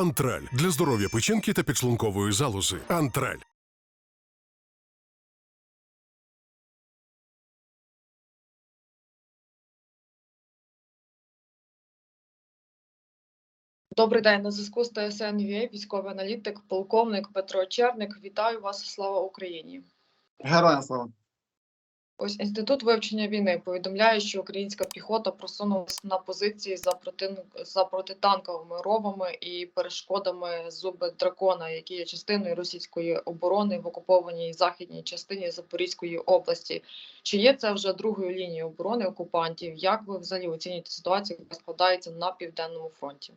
Антраль для здоров'я печінки та підшлункової залози. Антраль. Добрий день на зв'язку з ТСН ЮА, військовий аналітик, полковник Петро Черник. Вітаю вас! Слава Україні! Героям слава. Ось інститут вивчення війни повідомляє, що українська піхота просунулася на позиції за проти за протитанковими ровами і перешкодами зуби дракона, які є частиною російської оборони в окупованій західній частині Запорізької області. Чи є це вже другою лінією оборони окупантів? Як ви взагалі оцінюєте ситуацію, яка складається на південному фронті?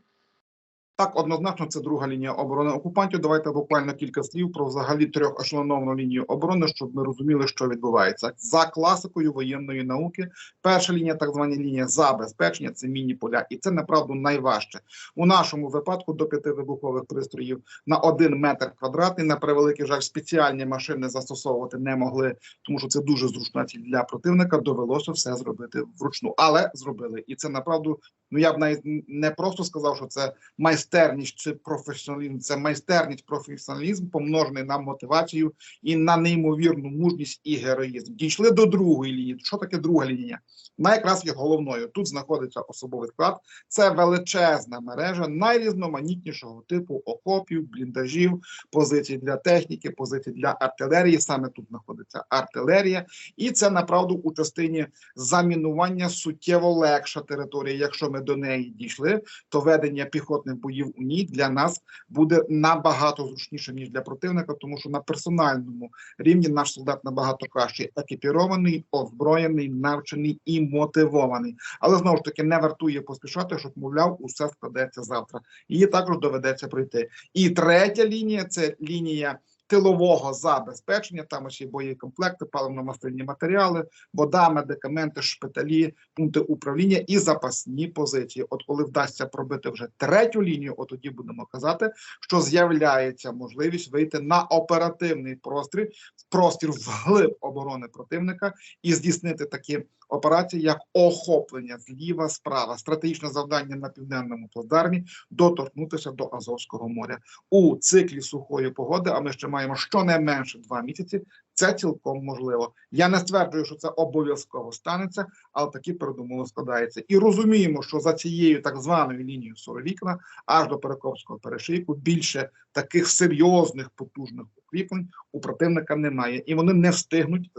Так, однозначно, це друга лінія оборони окупантів. Давайте буквально кілька слів про взагалі трьохешелоновану лінію оборони, щоб ми розуміли, що відбувається за класикою воєнної науки. Перша лінія, так звана лінія забезпечення, це міні поля, і це направду найважче у нашому випадку до п'яти вибухових пристроїв на один метр квадратний. На превеликий жаль, спеціальні машини застосовувати не могли, тому що це дуже зручна ціль для противника. Довелося все зробити вручну, але зробили, і це направду. Ну я б навіть не просто сказав, що це майстерність чи професіоналізм, це майстерність, професіоналізм, помножений на мотивацію і на неймовірну мужність і героїзм. Дійшли до другої лінії. Що таке друга лінія? Вона якраз є головною. Тут знаходиться особовий склад. Це величезна мережа найрізноманітнішого типу окопів, бліндажів, позицій для техніки, позицій для артилерії. Саме тут знаходиться артилерія, і це направду у частині замінування суттєво легша територія. Якщо ми до неї дійшли, то ведення піхотних боїв у ній для нас буде набагато зручніше ніж для противника, тому що на персональному рівні наш солдат набагато краще екіпірований, озброєний, навчений і мотивований. Але знову ж таки не вартує поспішати, щоб мовляв, усе складеться завтра. Її також доведеться пройти. І третя лінія це лінія. Тилового забезпечення, там ще боєкомплекти, паливно-мастильні матеріали, вода, медикаменти, шпиталі, пункти управління і запасні позиції. От коли вдасться пробити вже третю лінію, от тоді будемо казати, що з'являється можливість вийти на оперативний простір, простір вглиб оборони противника і здійснити такі операції, як охоплення зліва, справа, стратегічне завдання на південному плацдармі доторкнутися до Азовського моря у циклі сухої погоди. А ми ще маємо щонайменше два місяці. Це цілком можливо. Я не стверджую, що це обов'язково станеться, але такі передумови складаються. І розуміємо, що за цією так званою лінією Соровікна аж до Перекопського перешийку більше таких серйозних потужних укріплень у противника немає, і вони не встигнуть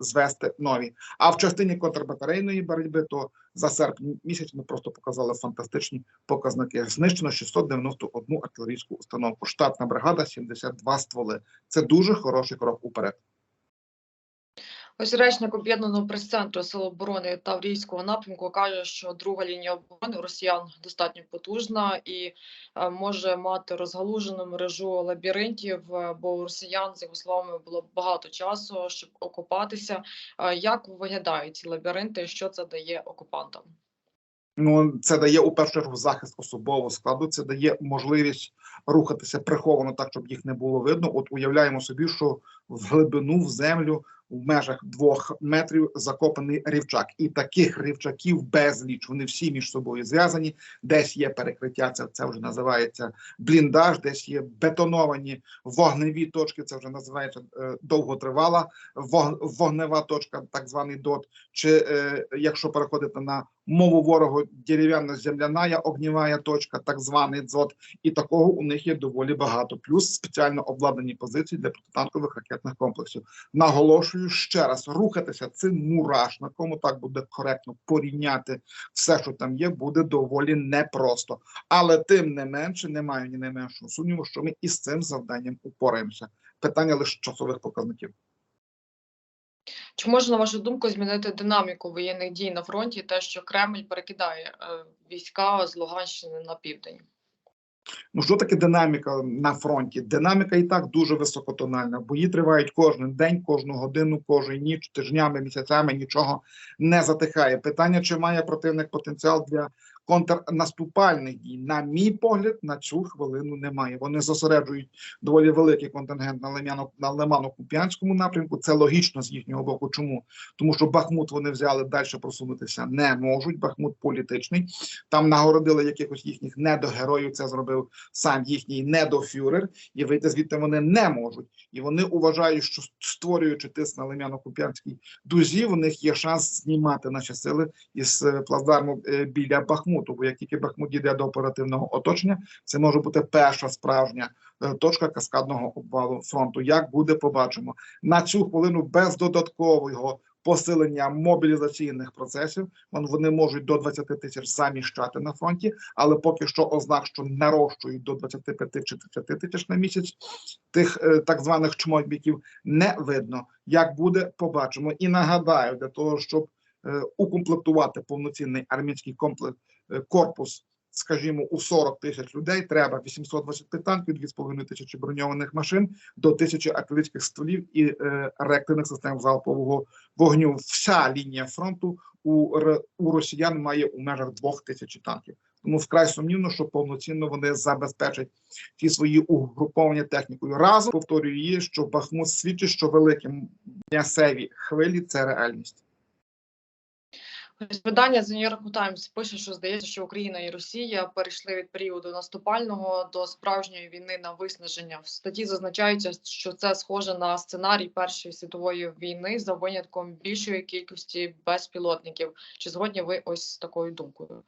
звести нові. А в частині контрбатарейної боротьби, то за серпень місяць ми просто показали фантастичні показники. Знищено 691 артилерійську установку. Штатна бригада 72 стволи. Це дуже хороший крок уперед. Ось речник об'єднаного прес-центру Сил оборони Таврійського напрямку каже, що друга лінія оборони росіян достатньо потужна і е, може мати розгалужену мережу лабіринтів, е, бо у росіян, з його словами, було багато часу, щоб окупатися. Е, Як виглядають ці лабіринти? Що це дає окупантам? Ну, це дає у першу чергу захист особового складу. Це дає можливість рухатися приховано, так щоб їх не було видно. От уявляємо собі, що в глибину в землю в межах двох метрів закопаний рівчак, і таких рівчаків безліч. Вони всі між собою зв'язані. Десь є перекриття, це, це вже називається бліндаж, десь є бетоновані вогневі точки. Це вже називається е, довготривала вог, вогнева точка, так званий дот. Чи е, якщо переходити на мову ворогу дерев'яно-земляна огнєва точка, так званий дзот, і такого у них є доволі багато. Плюс спеціально обладнані позиції для протитанкових ракетних комплексів. Наголошую ще раз, рухатися цим мурашником, так буде коректно порівняти все, що там є, буде доволі непросто. Але тим не менше, не маю ні найменшого сумніву, що ми із цим завданням упораємося. Питання лише часових показників. Чи може, на вашу думку, змінити динаміку воєнних дій на фронті, те, що Кремль перекидає е, війська з Луганщини на південь? Ну що таке динаміка на фронті? Динаміка і так дуже високотональна. Бої тривають кожен день, кожну годину, кожну ніч, тижнями, місяцями нічого не затихає. Питання, чи має противник потенціал для контрнаступальних дій. На мій погляд, на цю хвилину немає. Вони зосереджують доволі великий контингент на Лимяно на Лимано-Куп'янському напрямку. Це логічно з їхнього боку. Чому? Тому що Бахмут вони взяли далі просунутися не можуть. Бахмут політичний. Там нагородили якихось їхніх недогероїв. Це зробив сам їхній недофюрер, і вийти звідти вони не можуть. І вони вважають, що створюючи тиск на Лимяно-Куп'янській дузі, у них є шанс знімати наші сили із е, плацдарму е, біля Бахмуту. Бо як тільки Бахмут йде до оперативного оточення, це може бути перша справжня е, точка каскадного обвалу фронту. Як буде, побачимо на цю хвилину без додаткового посилення мобілізаційних процесів. Вони можуть до 20 тисяч заміщати на фронті, але поки що ознак, що нарощують до 25 чи 30 тисяч на місяць тих е, так званих чмобіків, не видно. Як буде, побачимо. І нагадаю, для того, щоб е, укомплектувати повноцінний армійський комплекс корпус. Скажімо, у 40 тисяч людей треба 825 танків, 2,5 тисячі броньованих машин, до тисячі артилерійських стволів і е, реактивних систем залпового вогню. Вся лінія фронту у, у росіян має у межах двох тисяч танків. Тому вкрай сумнівно, що повноцінно вони забезпечать ті свої угруповання технікою. Разом повторюю її, що Бахмут свідчить, що великі м'ясеві хвилі це реальність. Видання The New York Times пише, що здається, що Україна і Росія перейшли від періоду наступального до справжньої війни на виснаження. В статті зазначається, що це схоже на сценарій Першої світової війни за винятком більшої кількості безпілотників. Чи згодні ви ось з такою думкою?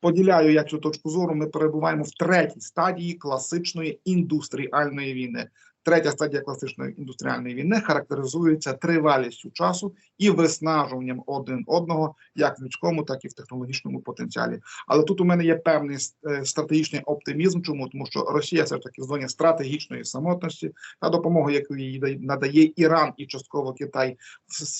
Поділяю я цю точку зору. Ми перебуваємо в третій стадії класичної індустріальної війни. Третя стадія класичної індустріальної війни характеризується тривалістю часу і виснажуванням один одного, як в людському, так і в технологічному потенціалі. Але тут у мене є певний е, стратегічний оптимізм. Чому тому, що Росія все ж таки в зоні стратегічної самотності та допомога, яку їй дає- надає Іран і частково Китай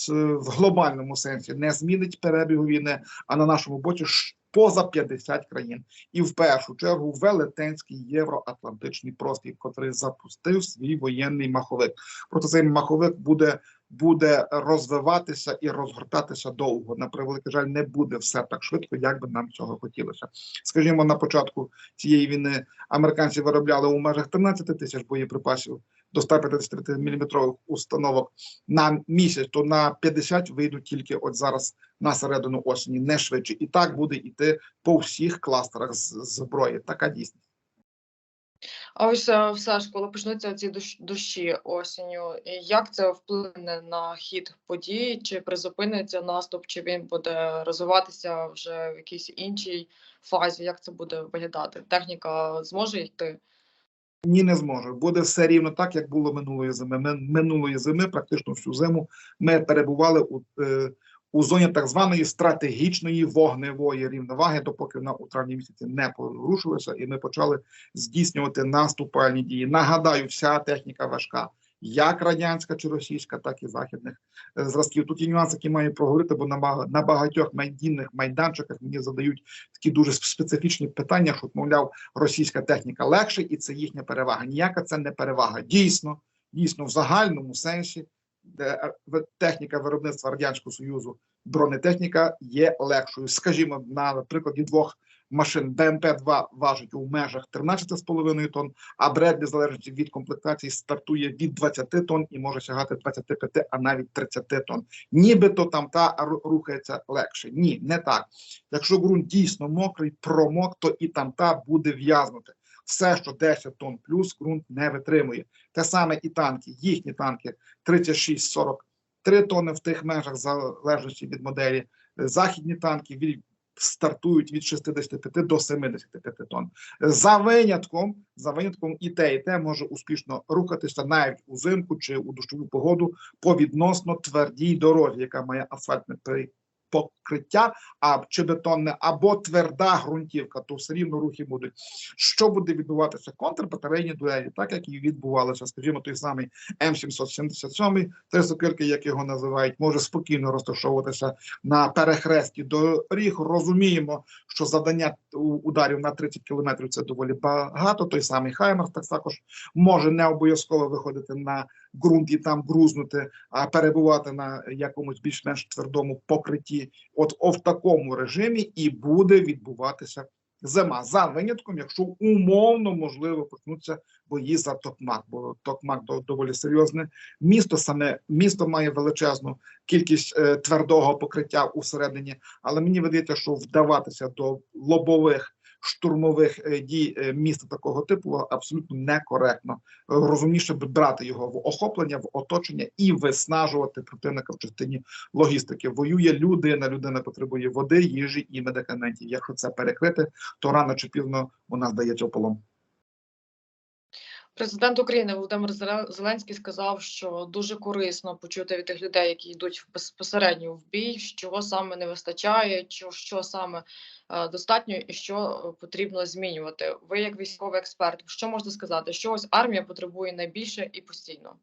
в, глобальному сенсі, не змінить перебігу війни. А на нашому боці поза 50 країн, і в першу чергу велетенський євроатлантичний простір, котрий запустив свій воєнний маховик. Проте цей маховик буде. Буде розвиватися і розгортатися довго. На превеликий жаль, не буде все так швидко, як би нам цього хотілося. Скажімо, на початку цієї війни американці виробляли у межах 13 тисяч боєприпасів до 153 мм установок на місяць, то на 50 вийдуть тільки от зараз на середину осені, не швидше. І так буде йти по всіх кластерах зброї. Така дійсність. А ось все ж, коли почнуться ці дощ- дощі осінню, і як це вплине на хід подій? Чи призупиниться наступ, чи він буде розвиватися вже в якійсь іншій фазі? Як це буде виглядати? Техніка зможе йти? Ні, не зможе. Буде все рівно так, як було минулої зими. Ми минулої зими, практично всю зиму, ми перебували у, е, у зоні так званої стратегічної вогневої рівноваги, допоки вона у травні місяці не порушилася, і ми почали здійснювати наступальні дії. Нагадаю, вся техніка важка. Як радянська чи російська, так і західних е, зразків. Тут є нюанси, які маю проговорити, бо на, багатьох медійних майданчиках мені задають такі дуже специфічні питання, що, мовляв, російська техніка легше, і це їхня перевага. Ніяка це не перевага. Дійсно, дійсно, в загальному сенсі, техніка виробництва радянського союзу, бронетехніка є легшою. Скажімо, на прикладі двох машин БМП-2 важить у межах 13,5 тонн, а Бредлі, в від комплектації, стартує від 20 тонн і може сягати 25, а навіть 30 тонн. Нібито там та ру- рухається легше. Ні, не так. Якщо ґрунт дійсно мокрий, промок, то і там та буде в'язнути. Все, що 10 тонн плюс, ґрунт не витримує. Те саме і танки, їхні танки 36-43 тонни в тих межах, в залежності від моделі. Західні танки стартують від 65 до 75 тонн. За винятком, за винятком і те, і те може успішно рухатися навіть узимку чи у дощову погоду по відносно твердій дорозі, яка має асфальтне покриття, а чи бетонне, або тверда ґрунтівка, то все рівно рухи будуть. Що буде відбуватися? Контрбатарейні дуелі, так як і відбувалося, скажімо, той самий М777, три сокирки, як його називають, може спокійно розташовуватися на перехресті доріг. Розуміємо, що завдання ударів на 30 кілометрів це доволі багато. Той самий Хаймерс так також може не обов'язково виходити на ґрунт і там грузнути, а перебувати на якомусь більш-менш твердому покритті. От о, в такому режимі і буде відбуватися зима за винятком, якщо умовно можливо почнуться бої за Токмак, бо Токмак до- доволі серйозне місто. Саме місто має величезну кількість е, твердого покриття усередині, але мені видається, що вдаватися до лобових штурмових е, дій е, міста такого типу абсолютно некоректно. Е, Розумніше б брати його в охоплення, в оточення і виснажувати противника в частині логістики. Воює людина, людина потребує води, їжі і медикаментів. Якщо це перекрити, то рано чи пізно вона здається в полон. Президент України Володимир Зеле- Зеленський сказав, що дуже корисно почути від тих людей, які йдуть безпосередньо в бій, чого саме не вистачає, що саме е, достатньо і що е, потрібно змінювати. Ви, як військовий експерт, що можете сказати? Що ось армія потребує найбільше і постійно?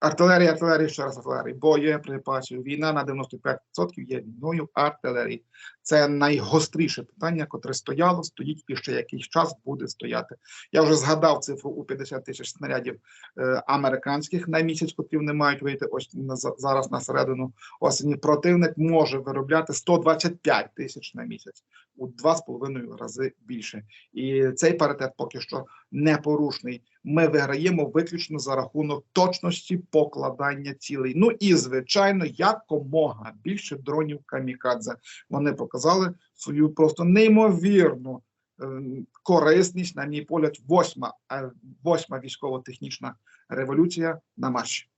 Артилерія, артилерія, ще раз артилерія. Боєприпасів. Війна на 95% є війною артилерії. Це найгостріше питання, котре стояло, стоїть і ще якийсь час буде стояти. Я вже згадав цифру у 50 тисяч снарядів е, американських на місяць, котрі вони мають вийти ось на, за- зараз на середину осені. Противник може виробляти 125 тисяч на місяць у два з половиною рази більше. І цей паритет поки що непорушний. Ми виграємо виключно за рахунок точності покладання цілей. Ну і звичайно, якомога більше дронів камікадзе. Вони показали свою просто неймовірну ем, корисність, на мій погляд, восьма, е, восьма військово-технічна революція на марші.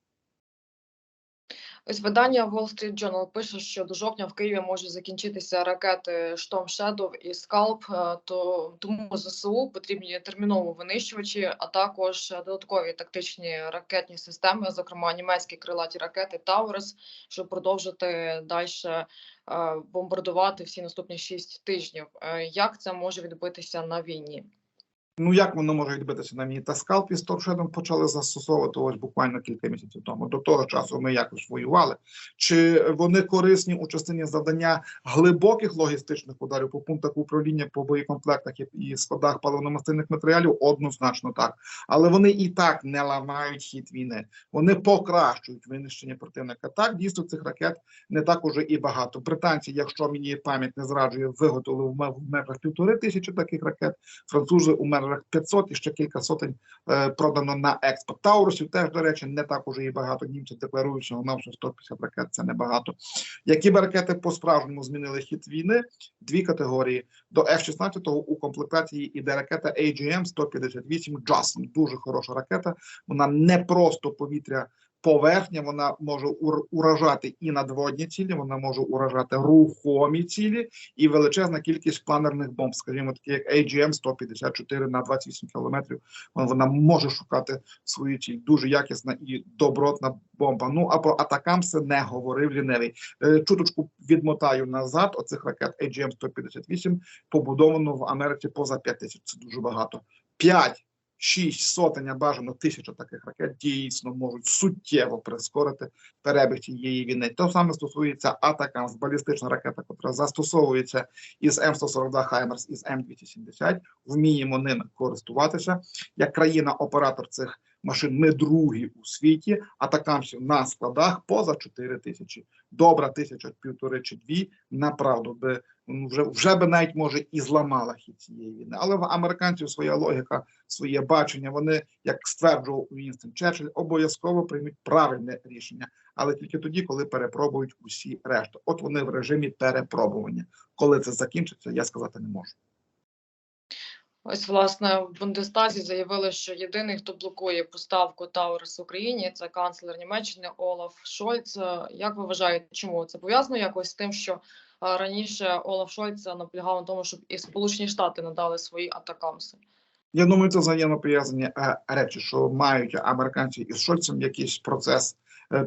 Ось видання Wall Street Journal пише, що до жовтня в Києві можуть закінчитися ракети Storm Shadow і Scalp, е, то тому ЗСУ потрібні терміново винищувачі, а також додаткові тактичні ракетні системи, зокрема німецькі крилаті ракети Таурес, щоб продовжити далі бомбардувати всі наступні шість тижнів. Е, Як це може відбитися на війні? Ну як воно може відбитися на мені? Та скалпі з торшедом почали застосовувати ось буквально кілька місяців тому. До того часу ми якось воювали. Чи вони корисні у частині завдання глибоких логістичних ударів по пунктах управління по боєкомплектах і- складах паливно-мастильних матеріалів? Однозначно так. Але вони і так не ламають хід війни. Вони покращують винищення противника. Так дійсно цих ракет не так уже і багато. Британці, якщо мені пам'ять не зраджує, виготовили в межах півтори тисячі таких ракет французи у межах 500 і ще кілька сотень е, продано на експорт. Таурусів теж, до речі, не так уже і багато. Німці декларують, що нам що 150 ракет це небагато. Які б ракети по-справжньому змінили хід війни? Дві категорії. До F-16 у комплектації іде ракета AGM-158 JASM. Дуже хороша ракета. Вона не просто повітря поверхня, вона може ур- уражати і надводні цілі, вона може уражати рухомі цілі і величезна кількість планерних бомб, скажімо, такі як AGM 154 на 28 кілометрів. Вона може шукати свою ціль. Дуже якісна і добротна бомба. Ну а про атакамси не говорив ліневий. Е, Чуточку відмотаю назад. Оцих ракет AGM 158 побудовано в Америці поза 5 тисяч. Це дуже багато. 5 шість сотень, а бажано тисяча таких ракет дійсно можуть суттєво прискорити перебіг цієї війни. То саме стосується атакам балістична ракета, яка застосовується із М142 Хаймерс із М270. Вміємо ними користуватися. Як країна-оператор цих машин, ми другі у світі. Атакамсів на складах поза 4 тисячі. Добра тисяча, півтори чи дві. Направду би ну, вже вже би навіть може і зламала хід цієї війни. Але в американців своя логіка, своє бачення. Вони, як стверджував Вінстон Черчилль, обов'язково приймуть правильне рішення, але тільки тоді, коли перепробують усі решту. От вони в режимі перепробування. Коли це закінчиться, я сказати не можу. Ось власне в Бундестазі заявили, що єдиний, хто блокує поставку Таурус в Україні, це канцлер Німеччини Олаф Шольц. Як ви вважаєте, чому це пов'язано якось з тим, що раніше Олаф Шольц наполягав на тому, щоб і Сполучені Штати надали свої атакамси? Я думаю, це взаємопов'язані е, речі, що мають американці із Шольцем якийсь процес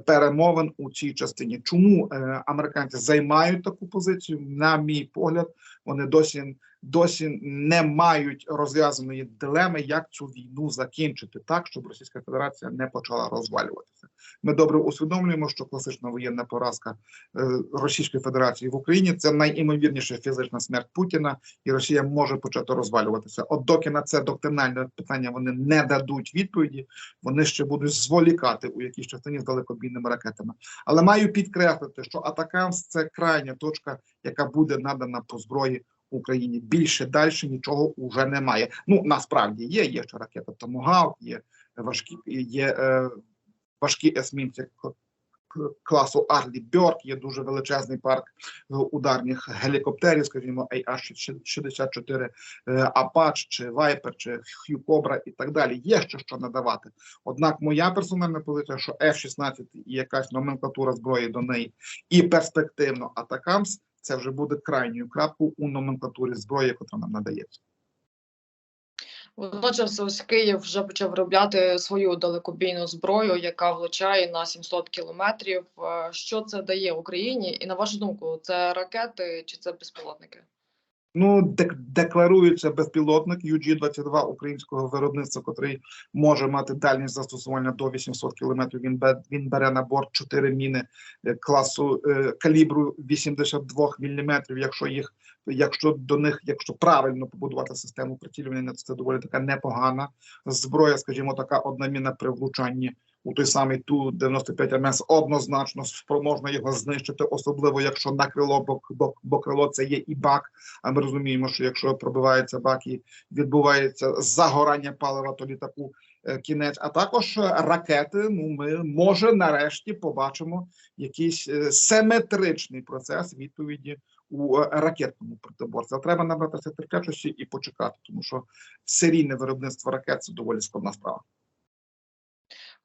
перемовин у цій частині. Чому е, американці займають таку позицію? На мій погляд, вони досі досі не мають розв'язаної дилеми, як цю війну закінчити так, щоб Російська Федерація не почала розвалюватися. Ми добре усвідомлюємо, що класична воєнна поразка е, Російської Федерації в Україні це найімовірніша фізична смерть Путіна, і Росія може почати розвалюватися. От доки на це доктринальне питання вони не дадуть відповіді, вони ще будуть зволікати у якійсь частині з далекобійними ракетами. Але маю підкреслити, що Атакамс це крайня точка, яка буде надана по зброї Україні. Більше далі нічого вже немає. Ну насправді є. Є ще ракета Томогавк, є важкі є е, важкі есмінці класу Арлі Бьорк. Є дуже величезний парк ударних гелікоптерів, скажімо, AH-64 е, Апач чи Вайпер чи Хью Кобра і так далі. Є ще що надавати. Однак моя персональна позиція, що F-16 і якась номенклатура зброї до неї, і перспективно Атакамс це вже буде крайньою крапкою у номенклатурі зброї, яка нам надається. Водночас ось Київ вже почав виробляти свою далекобійну зброю, яка влучає на 700 кілометрів. Е, Що це дає Україні? І на вашу думку, це ракети чи це безпілотники? Ну, дек- декларується безпілотник UG-22 українського виробництва, котрий може мати дальність застосування до 800 кілометрів. Він, він бере на борт 4 міни е, класу е, калібру 82 міліметрів. Якщо їх, якщо до них, якщо правильно побудувати систему прицілювання, це доволі така непогана зброя. Скажімо, така одна міна при влучанні у той самий ту 95 МС однозначно спроможна його знищити, особливо якщо на крило, бо, бо, бо крило це є і бак. А ми розуміємо, що якщо пробивається бак і відбувається загорання палива, то літаку е, кінець. А також ракети. Ну ми може нарешті побачимо якийсь е, симетричний процес відповіді у е, ракетному протиборстві. Але Треба набратися терплячості і почекати, тому що серійне виробництво ракет це доволі складна справа.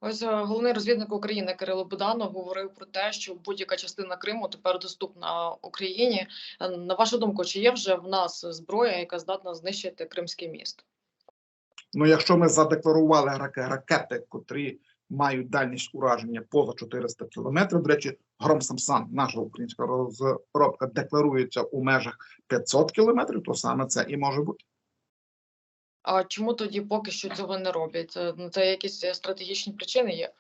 Ось е, головний розвідник України Кирило Буданов говорив про те, що будь-яка частина Криму тепер доступна Україні. Е, На вашу думку, чи є вже в нас зброя, яка здатна знищити Кримський міст? Ну, якщо ми задекларували раке- ракети, котрі мають дальність ураження поза 400 кілометрів, до речі, Гром Самсан, наша українська розробка, декларується у межах 500 кілометрів, то саме це і може бути. А чому тоді поки що цього не роблять? Це, ну, це якісь е, стратегічні причини є?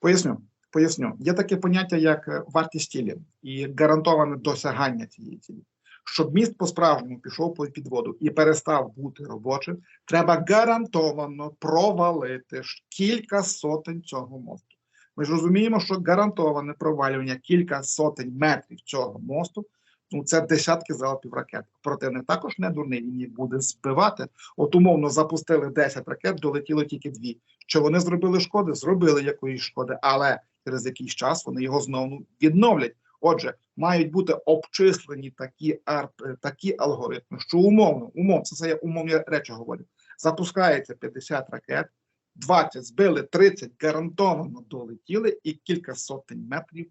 Поясню. Поясню, є таке поняття, як е, вартість цілі і гарантоване досягання цієї цілі. Щоб міст по-справжньому пішов по підводу і перестав бути робочим, треба гарантовано провалити кілька сотень цього мосту. Ми ж розуміємо, що гарантоване провалювання кілька сотень метрів цього мосту. Ну, це десятки залпів ракет. Противник також не дурний, він їх буде збивати. От умовно запустили 10 ракет, долетіло тільки дві. Що вони зробили шкоди? Зробили якоїсь шкоди, але через якийсь час вони його знову відновлять. Отже, мають бути обчислені такі е, такі алгоритми, що умовно, це, це я умовні речі говорю. Запускається 50 ракет, 20 збили, 30 гарантовано долетіли, і кілька сотень метрів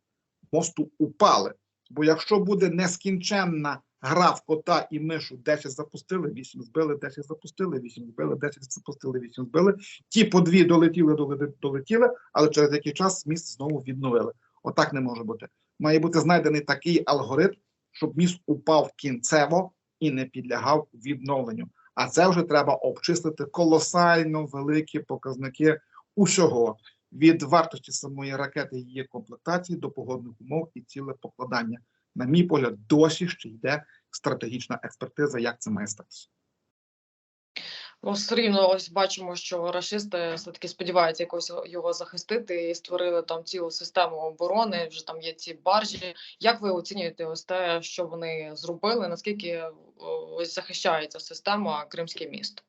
мосту упали. Бо якщо буде нескінченна гра в кота і мишу, 10 запустили, 8 збили, 10 запустили, 8 збили, 10 запустили, 8 збили. Ті по дві долетіли, долетіли, але через який час міст знову відновили. Отак не може бути. Має бути знайдений такий алгоритм, щоб міст упав кінцево і не підлягав відновленню. А це вже треба обчислити колосально великі показники усього від вартості самої ракети її комплектації до погодних умов і ціле покладання. На мій погляд, досі ще йде стратегічна експертиза, як це має статися. Ну, все рівно ось бачимо, що рашисти все-таки сподіваються якось його захистити і створили там цілу систему оборони. Вже там є ці баржі. Як ви оцінюєте ось те, що вони зробили? Наскільки ось захищається система Кримське місто?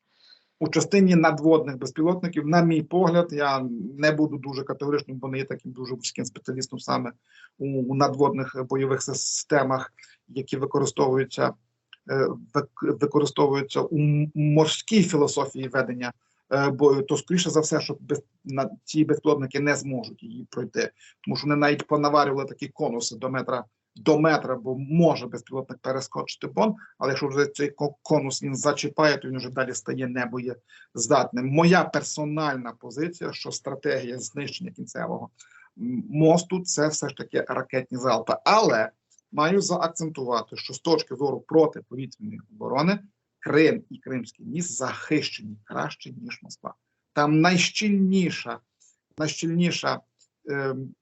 У частині надводних безпілотників, на мій погляд, я не буду дуже категоричним, бо не є таким дуже вузьким спеціалістом саме у, надводних бойових системах, які використовуються е, використовуються у морській філософії ведення е, бою, то скоріше за все, що без, ці безпілотники не зможуть її пройти, тому що вони навіть понаварювали такі конуси до метра до метра, бо може безпілотник перескочити бон, але якщо вже цей ко- конус він зачіпає, то він вже далі стає небоєздатним. Моя персональна позиція, що стратегія знищення кінцевого мосту це все ж таки ракетні залпи. Але маю заакцентувати, що з точки зору протиповітряної оборони Крим і Кримський міст захищені краще, ніж Москва. Там найщільніша, найщільніша ем,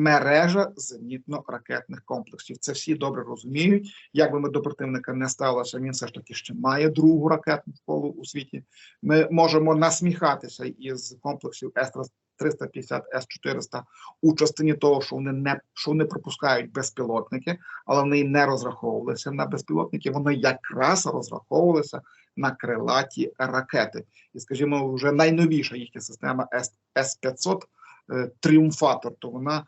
мережа зенітно-ракетних комплексів. Це всі добре розуміють. Як би ми до противника не ставилися, він все ж таки ще має другу ракетну школу у світі. Ми можемо насміхатися із комплексів С-350, С-400 у частині того, що вони не що вони пропускають безпілотники, але вони не розраховувалися на безпілотники. Вони якраз розраховувалися на крилаті ракети. І, скажімо, вже найновіша їхня система С- С-500 е, Тріумфатор, то вона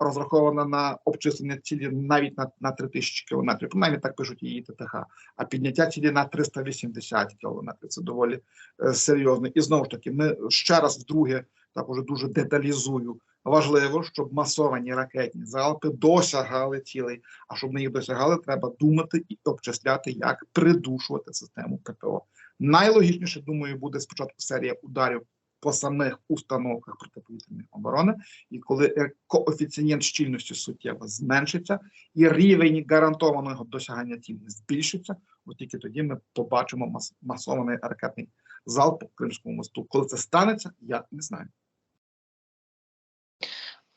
розрахована на обчислення цілі навіть на, на 3000 кілометрів. Принаймні так пишуть її ТТХ. А підняття цілі на 380 кілометрів. Це доволі е, серйозно. І знову ж таки, ми ще раз вдруге так уже дуже деталізую. Важливо, щоб масовані ракетні залпи досягали цілей. А щоб вони їх досягали, треба думати і обчисляти, як придушувати систему ППО. Найлогічніше, думаю, буде спочатку серія ударів по самих установках протиповітряної оборони, і коли е, коефіцієнт щільності суттєво зменшиться, і рівень гарантованого досягання цілі збільшиться, от тільки тоді ми побачимо мас- масований ракетний залп по Кримському мосту. Коли це станеться, я не знаю.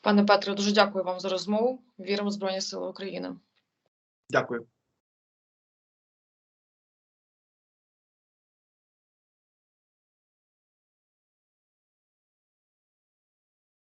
Пане Петре, дуже дякую вам за розмову. Віримо в Збройні Сили України. Дякую.